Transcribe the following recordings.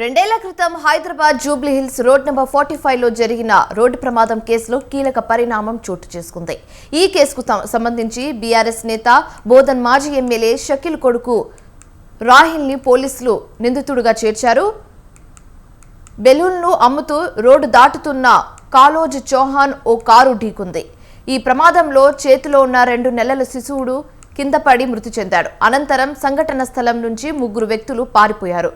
రెండేళ్ళ క్రితం Hyderabad Jubilee Hills road number forty ఫైవ్లో జరిగిన రోడ్డు ప్రమాదం కేసులో కీలక పరిణామం చోటు చేసుకుంది. ఈ కేసుకు సంబంధించి బీఆర్ఎస్ నేత బోధన్ మాజీ ఎమ్మెల్యే షకీల్ కొడుకు రాహిల్ని పోలీసులు నిందితుడిగా చేర్చారు. బెలూన్లు అమ్ముతూ రోడ్డు దాటుతున్న కాలోజ్ చౌహాన్ ఓ కారు ఢీకుంది. ఈ ప్రమాదంలో చేతిలో ఉన్న రెండు నెలల శిశువుడు కింద పడి మృతి చెందాడు. అనంతరం సంఘటన స్థలం నుంచి ముగ్గురు వ్యక్తులు పారిపోయారు.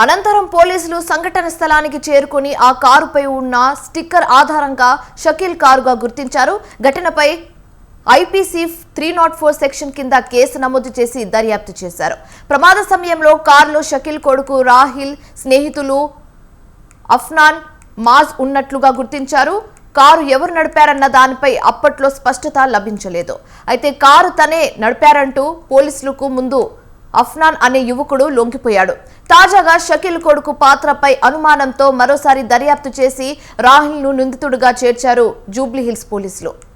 అనంతరం పోలీసులు సంఘటన స్థలానికి చేరుకుని ఆ కారుపై ఉన్న స్టిక్కర్ ఆధారంగా షకీల్ కారుగా గుర్తించారు. ఘటనపై IPC three not four section కింద కేసు నమోదు చేసి దర్యాప్తు చేశారు. ప్రమాద సమయంలో కారులో షకీల్ కొడుకు రాహిల్ స్నేహితులు అఫ్నాన్ మాజ్ ఉన్నట్లుగా గుర్తించారు. కారు ఎవరు నడిపారన్న దానిపై అప్పట్లో స్పష్టత లభించలేదు. అయితే కారు తనే నడిపారంటూ పోలీసులకు ముందు అఫ్నాన్ అనే యువకుడు లొంగిపోయాడు. తాజాగా షకీల్ కొడుకు పాత్రపై అనుమానంతో మరోసారి దర్యాప్తు చేసి రాహిల్ను నిందితుడిగా చేర్చారు జూబ్లీహిల్స్ పోలీసులు.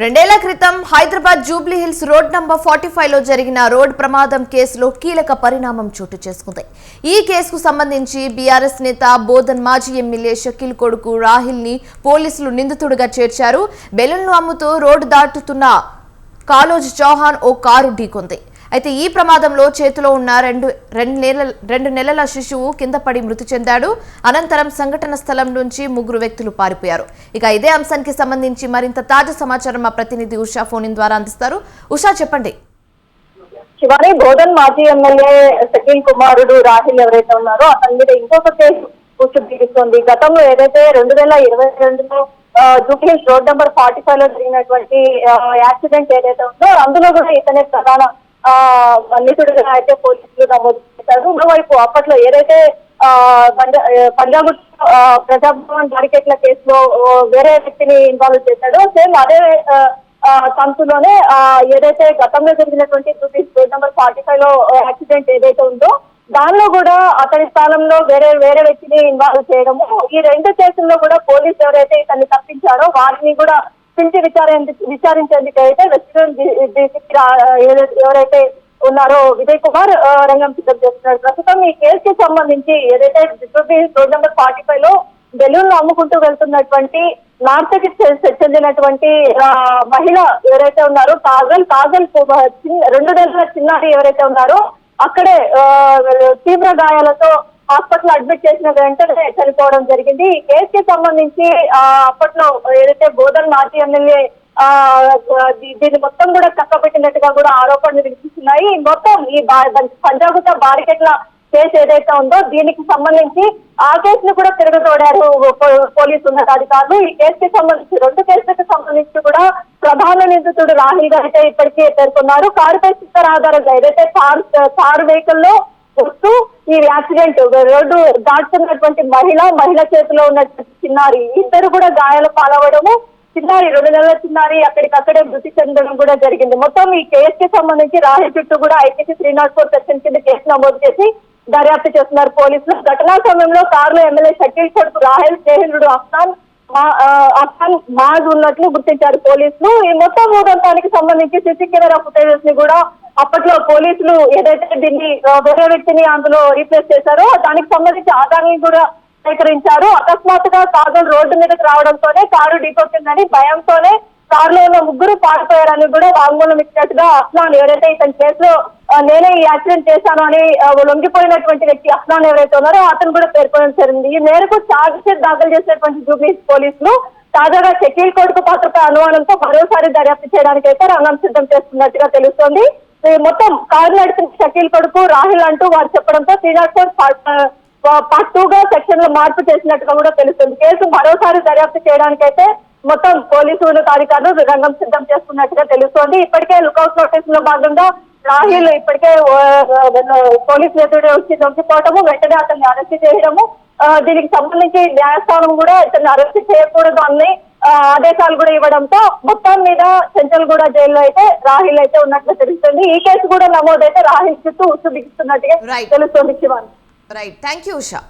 రెండేళ్ళ క్రితం Hyderabad Jubilee Hills road number forty ఫైవ్లో జరిగిన రోడ్ ప్రమాదం కేసులో కీలక పరిణామం చోటు చేసుకుంది. ఈ కేసుకు సంబంధించి బీఆర్ఎస్ నేత బోధన్ మాజీ ఎమ్మెల్యే షకీల్ కొడుకు రాహిల్ని పోలీసులు నిందితుడిగా చేర్చారు. బెలూన్లు అమ్ముతూ రోడ్డు దాటుతున్న కాలోజ్ చౌహాన్ ఓ కారు ఢీకొంది. అయితే ఈ ప్రమాదంలో చేతిలో ఉన్న రెండు రెండు నెలల రెండు నెలల శిశువు కింద పడి మృతి చెందాడు. అనంతరం సంఘటన స్థలం నుంచి ముగ్గురు వ్యక్తులు పారిపోయారు. ఇక ఇదే అంశానికి సంబంధించి మరింత తాజా సమాచారం మా ప్రతినిధి ఉషా ఫోన్ ద్వారా అందిస్తారు. ఉషా చెప్పండి. శివాని బోధన్ మాజీ ఎమ్మెల్యే సకీల్ కుమారుడు రాహిల్ ఎవరైతే ఉన్నారో అతని మీద ఇంకొక కేసు కూర్చు గతంలో ఏదైతే రెండు వేల ఇరవై రెండులో జూబ్లీస్ రోడ్ నెంబర్ ఫార్టీ ఫైవ్లో జరిగినటువంటి యాక్సిడెంట్ ఏదైతే ఉందో అందులో కూడా ఇతనే ప్రధాన నిందితుడిగా అయితే పోలీసులు నమోదు చేశారు. మరోవైపు అప్పట్లో ఏదైతే పంజాబ్ ప్రజాభవన్ బారికెట్ల కేసులో వేరే వ్యక్తిని ఇన్వాల్వ్ చేశాడో. సేమ్ అదే ఆ, తంతులోనే ఏదైతే గతంలో జరిగినటువంటి రోడ్ నెంబర్ ఫార్టీ ఫైవ్లో యాక్సిడెంట్ ఏదైతే ఉందో దానిలో కూడా అతని స్థానంలో వేరే వేరే వ్యక్తిని ఇన్వాల్వ్ చేయడము. ఈ రెండు కేసుల్లో కూడా పోలీసు ఎవరైతే ఇతన్ని తప్పించారో వారిని కూడా పిలిచి విచారించ విచారించేందుకు అయితే వెస్ట్రన్ డీసీపీ ఎవరైతే ఉన్నారో విజయ్ కుమార్ రంగం సిద్ధం చేస్తున్నారు. ప్రస్తుతం ఈ కేసుకి సంబంధించి ఏదైతే రోడ్ నెంబర్ ఫార్టీ ఫైవ్లో బెలూన్లు అమ్ముకుంటూ వెళ్తున్నటువంటి నార్త్కి చెందినటువంటి మహిళ ఎవరైతే ఉన్నారో కాజల్ కాజల్ చిన్న- రెండు నెలల చిన్నారి ఎవరైతే ఉన్నారో అక్కడే తీవ్ర గాయాలతో హాస్పిటల్ అడ్మిట్ చేసిన వెంటనే చనిపోవడం జరిగింది. ఈ కేసుకి సంబంధించి ఆ, అప్పట్లో ఏదైతే బోధన్ మాజీ ఎమ్మెల్యే దీన్ని మొత్తం కూడా చక్కబెట్టినట్టుగా కూడా ఆరోపణలు వినిపిస్తున్నాయి మొత్తం ఈ బా- పంజాగుట్ట బారికెట్ల కేసు ఏదైతే ఉందో దీనికి సంబంధించి ఆ కేసును కూడా తిరగతోడారు పో- పోలీసు ఉన్నతాధికారులు. ఈ కేసుకి సంబంధించి రెండు కేసులకు సంబంధించి కూడా ప్రధాన నిందితుడు రాహుల్ గారు అయితే ఇప్పటికే పేర్కొన్నారు. కారుపై స్టిక్కర్ ఆధారంగా ఏదైతే కారు కారు వెహికల్లో వస్తూ ఈ యాక్సిడెంట్ రోడ్డు దాటుతున్నటువంటి మహిళ మహిళ చేతిలో ఉన్నటువంటి చిన్నారి ఇద్దరు కూడా గాయాల పాలవడము చిన్నారి రెండు నెలల చిన్నారి అక్కడికక్కడే మృతి చెందడం కూడా జరిగింది. మొత్తం ఈ కేసుకి సంబంధించి రాహిల్ చుట్టూ కూడా IPC three not four section కింద కేసు నమోదు చేసి దర్యాప్తు చేస్తున్నారు పోలీసులు. ఘటనా సమయంలో కారులో ఎమ్మెల్యే షకీల్ కొడుకు రాహుల్ స్నేహితుడు అఫ్సాన్ అఫ్సాన్ మాజ్ ఉన్నట్లు గుర్తించారు పోలీసులు. ఈ మొత్తం మూడంతానికి సంబంధించి సిసి కెమెరా ఫుటేజెస్ని కూడా అప్పట్లో పోలీసులు ఏదైతే దీన్ని వేరే వ్యక్తిని అందులో రీప్లేస్ చేశారో దానికి సంబంధించి ఆధారాన్ని కూడా సేకరించారు. అకస్మాత్తుగా కాగల్ రోడ్డు మీదకి రావడంతోనే కారు ఢీకొట్టిందని భయంతోనే కారులో ఉన్న ముగ్గురు పారిపోయారని కూడా వాంగ్మూలం ఇచ్చినట్టుగా అస్లాన్ ఎవరైతే ఇతని కేసులో నేనే ఈ యాక్సిడెంట్ చేశాను అని లొంగిపోయినటువంటి వ్యక్తి అస్లాన్ ఎవరైతే ఉన్నారో అతను కూడా పేర్కొనడం జరిగింది. ఈ మేరకు ఛార్జ్ షీట్ దాఖలు చేసినటువంటి జూబ్లీస్ పోలీసులు తాజాగా షకీల్ కొడుకు పాత్రపై అనుమానంతో మరోసారి దర్యాప్తు చేయడానికి అయితే రంగం సిద్ధం చేస్తున్నట్టుగా తెలుస్తోంది. మొత్తం కారు నడిపిన షకీల్ కొడుకు రాహిల్ అంటూ వారు చెప్పడంతో త్రీ ఫోర్ పార్ట్ టూ గా సెక్షన్లో మార్పు చేసినట్టుగా కూడా తెలుస్తుంది. కేసు మరోసారి దర్యాప్తు చేయడానికైతే మొత్తం పోలీసులు అధికారులు రంగం సిద్ధం చేస్తున్నట్టుగా తెలుస్తోంది. ఇప్పటికే లుకౌట్ నోటీస్లో భాగంగా రాహిల్ ఇప్పటికే పోలీస్ నేతడు వచ్చి దొంగిపోవటము వెంటనే అతన్ని అరెస్ట్ చేయడము దీనికి సంబంధించి న్యాయస్థానం కూడా ఇతన్ని అరెస్ట్ చేయకూడదు అని ఆదేశాలు కూడా ఇవ్వడంతో మొత్తం మీద చెంచల్గూడ జైల్లో అయితే రాహిల్ అయితే ఉన్నట్లు తెలుస్తుంది. ఈ కేసు కూడా నమోదైతే రాహిల్ చుట్టూ ఉచ్చు బిగిస్తున్నట్టుగా. తెలుస్తుంది Shivani. Right thank you Usha.